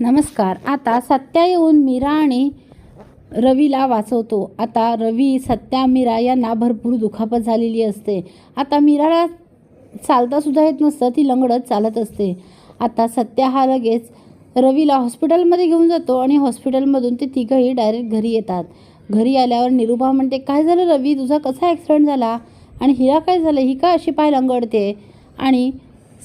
नमस्कार. आता सत्या येऊन मीरा आणि रवीला वाचवतो. आता रवी सत्या मीरा यांना भरपूर दुखापत झालेली असते. आता मीराला चालतासुद्धा येत नसतं ती लंगडत चालत असते. आता सत्या हा लगेच रवीला हॉस्पिटलमध्ये घेऊन जातो आणि हॉस्पिटलमधून ते तिघंही डायरेक्ट घरी येतात. घरी आल्यावर निरुपा म्हणते काय झालं रवी? तुझा कसा ॲक्सिडेंट झाला? आणि हिला काय झालं? ही का अशी पाय लंगडते? आणि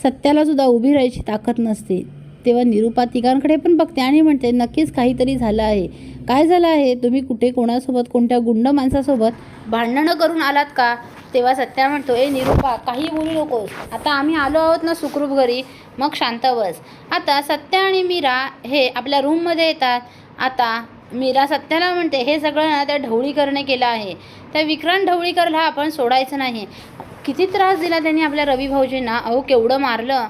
सत्यालासुद्धा उभी राहायची ताकद नसते. तेव्हा निरुपा तिघांकडे पण बघते आणि म्हणते नक्कीच काहीतरी झालं आहे. काय झालं आहे? तुम्ही कुठे कोणासोबत कोणत्या गुंड माणसासोबत? भांडणं करून आलात का? तेव्हा सत्या म्हणतो ए निरुपा काही बोलू नकोस. आता आम्ही आलो आहोत ना सुखरूप घरी. मग शांत बस. आता सत्या आणि मीरा हे आपल्या रूममध्ये येतात. आता मीरा सत्याला म्हणते हे सगळं ना त्या ढवळीकरने केलं आहे. त्या विक्रांत ढवळीकरला आपण सोडायचं नाही. किती त्रास दिला त्यांनी आपल्या रवी भाऊजींना. अहो केवढं मारलं.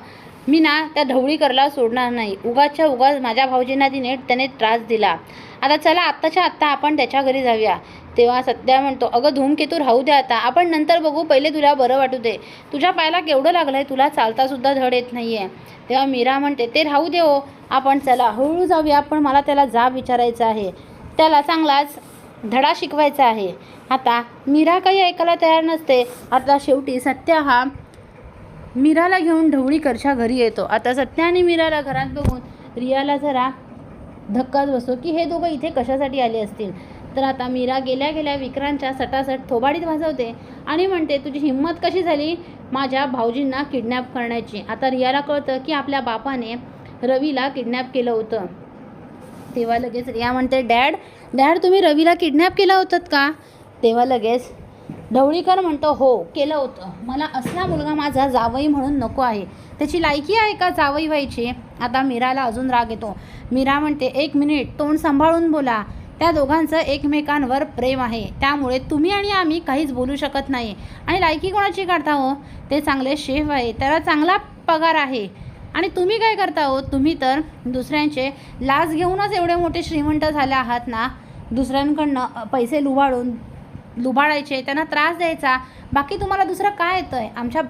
मी ना त्या ढवळीकरला सोडणार नाही. उगाच्या उगाच माझ्या भाऊजींना तिने त्याने त्रास दिला. आता चला आत्ताच्या आत्ता आपण त्याच्या घरी जाऊया. तेव्हा सध्या म्हणतो अगं धूमकेतू राहू दे आता. आपण नंतर बघू पहिले तुला बरं वाटू दे. तुझ्या पायाला केवढं लागलं आहे तुला चालतासुद्धा धड येत नाही आहे तेव्हा मीरा म्हणते ते राहू दे हो. आपण चला हळूहळू जाऊया. पण मला त्याला जाब विचारायचा आहे. त्याला चांगलाच धडा शिकवायचा आहे. आता मीरा काही ऐकायला तयार नसते. आता शेवटी सत्य हा मीराला घेऊन ढवळीकरच्या घरी येतो. आता सत्याने आणि मीराला घरात बघून रियाला जरा धक्काच बसतो की हे दोघं इथे कशासाठी आले असतील? तर आता मीरा गेल्या गेल्या विक्रांतच्या सटासट थोबाडीत वाजवते आणि म्हणते तुझी हिंमत कशी झाली माझ्या भाऊजींना किडनॅप करण्याची? आता रियाला कळतं की आपल्या बापाने रवीला किडनॅप केलं होतं. तेव्हा लगेच रिया म्हणते डॅड डॅड तुम्ही रवीला किडनॅप केला होतात का? तेव्हा लगेच ढवळीकर म्हणतो हो केलं होतं. मला असला मुलगा माझा जावई म्हणून नको आहे. त्याची लायकी आहे का जावई व्हायची? आता मीराला अजून राग येतो. मीरा म्हणते एक मिनिट तोंड सांभाळून बोला. त्या दोघांचं एकमेकांवर प्रेम आहे. त्यामुळे तुम्ही आणि आम्ही काहीच बोलू शकत नाही. आणि लायकी कोणाची काढता हो? ते चांगले शेफ आहे. त्याला चांगला पगार आहे. आणि तुम्ही काय करता हो? तुम्ही तर दुसऱ्यांचे लाच घेऊनच एवढे मोठे श्रीमंत झाले आहात ना? दुसऱ्यांकडनं पैसे लुबाडून लुबाडायचे त्यांना त्रास द्यायचा. बाकी तुम्हाला दुसरं काय येतं आहे आमच्या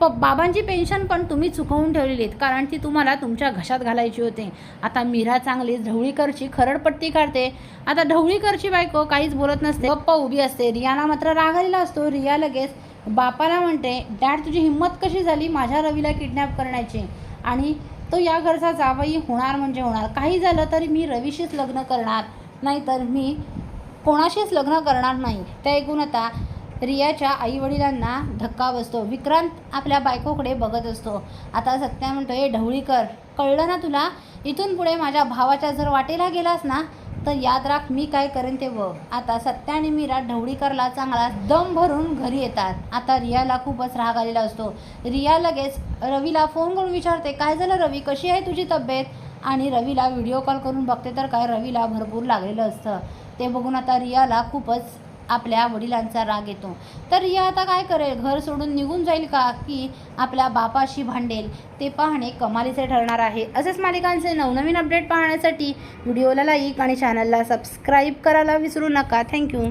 प बाबांची पेन्शन पण तुम्ही चुकवून ठेवलेली आहेत कारण ती तुम्हाला तुमच्या घशात घालायची होती. आता मीरा चांगली ढवळीकरची खरडपट्टी काढते. आता ढवळीकरची बायको काहीच बोलत नसते. गप्पा उभी असते. रियाला मात्र राग आलेला असतो. रिया लगेच बापाला म्हणते डॅड तुझी हिंमत कशी झाली माझ्या रवीला किडनॅप करण्याची? आणि तो या घरचा जावई होणार म्हणजे होणार. काही झालं तरी मी रवीशीच लग्न करणार. नाहीतर मी कोणाशीच लग्न करणार नाही. ते ऐकून आता रियाच्या आईवडिलांना धक्का बसतो. विक्रांत आपल्या बायकोकडे बघत असतो. आता सत्या म्हणतो ए ढवळीकर कळलं ना तुला? इथून पुढे माझ्या भावाच्या जर वाटेला गेलास ना तर याद राख मी काय करेन ते बघ. आता सत्या आणि मीरा ढवळीकरला चांगला दम भरून घरी येतात. आता रियाला खूपच राग आलेला असतो. रिया लगेच रवीला फोन करून विचारते काय झालं रवी? कशी आहे तुझी तब्येत? आणि रवीला व्हिडिओ कॉल करून बघते तर काय रवीला भरपूर लागलेलं असतं. ते बघून आता रियाला खूपच आपल्या वडिलांचा राग येतो. तर रिया आता काय करेल? घर सोडून निघून जाईल का? की आपल्या बापाशी भांडेल? ते पाहणे कमालीचे ठरणार आहे. असेच मालिकांचे नवनवीन अपडेट पाहण्यासाठी व्हिडिओला लाईक आणि चॅनलला सबस्क्राईब करायला विसरू नका. थँक्यू